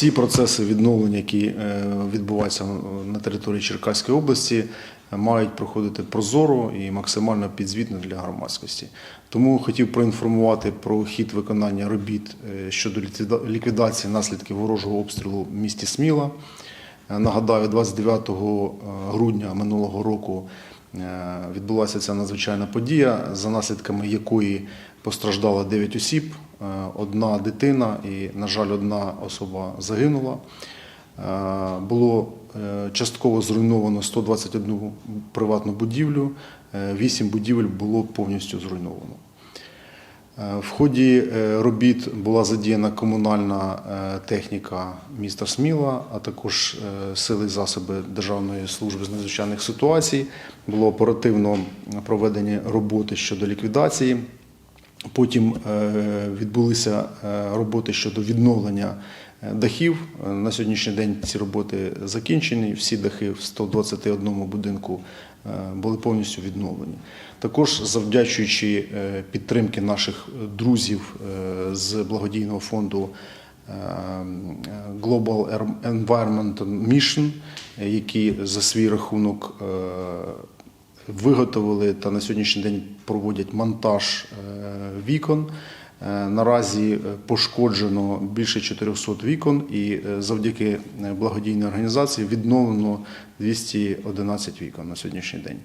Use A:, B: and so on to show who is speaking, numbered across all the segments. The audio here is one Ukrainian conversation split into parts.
A: всі процеси відновлення, які е, відбуваються на території Черкаської області, мають проходити прозоро і максимально підзвітно для громадськості. Тому хотів проінформувати про хід виконання робіт е, щодо ліквіда- ліквідації наслідків ворожого обстрілу в місті Сміла. Е, Нагадаю, 29 грудня минулого року відбулася ця надзвичайна подія, за наслідками якої постраждало 9 осіб, е, одна дитина і, на жаль, одна особа загинула. Е, Було е, частково зруйновано 121 приватну будівлю, 8 будівель було повністю зруйновано. В ході робіт була задіяна комунальна техніка міста Сміла, а також сили і засоби Державної служби з надзвичайних ситуацій. Було оперативно проведені роботи щодо ліквідації. Потім е, відбулися е, роботи щодо відновлення е, дахів. На сьогоднішній день ці роботи закінчені. Всі дахи в 121 будинку були повністю відновлені. Також завдячуючи підтримки наших друзів з благодійного фонду Global Environment Mission, які за свій рахунок виготовили та на сьогоднішній день проводять монтаж е, вікон. Е, Наразі е, пошкоджено більше 400 вікон, і завдяки благодійній організації відновлено 211 вікон на сьогоднішній день.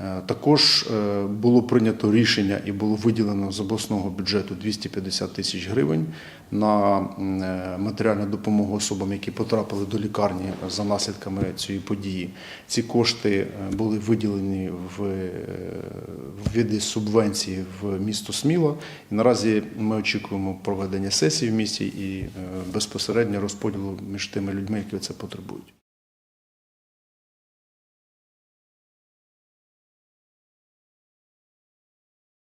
A: Е, Також е, було прийнято рішення і було виділено з обласного бюджету 250 тисяч гривень на е, матеріальну допомогу особам, які потрапили до лікарні за наслідками цієї події. Ці кошти були виділені в виді субвенції в місто Сміла. І наразі ми очікуємо проведення сесії в місті і безпосередньо розподілу між тими людьми, які це потребують.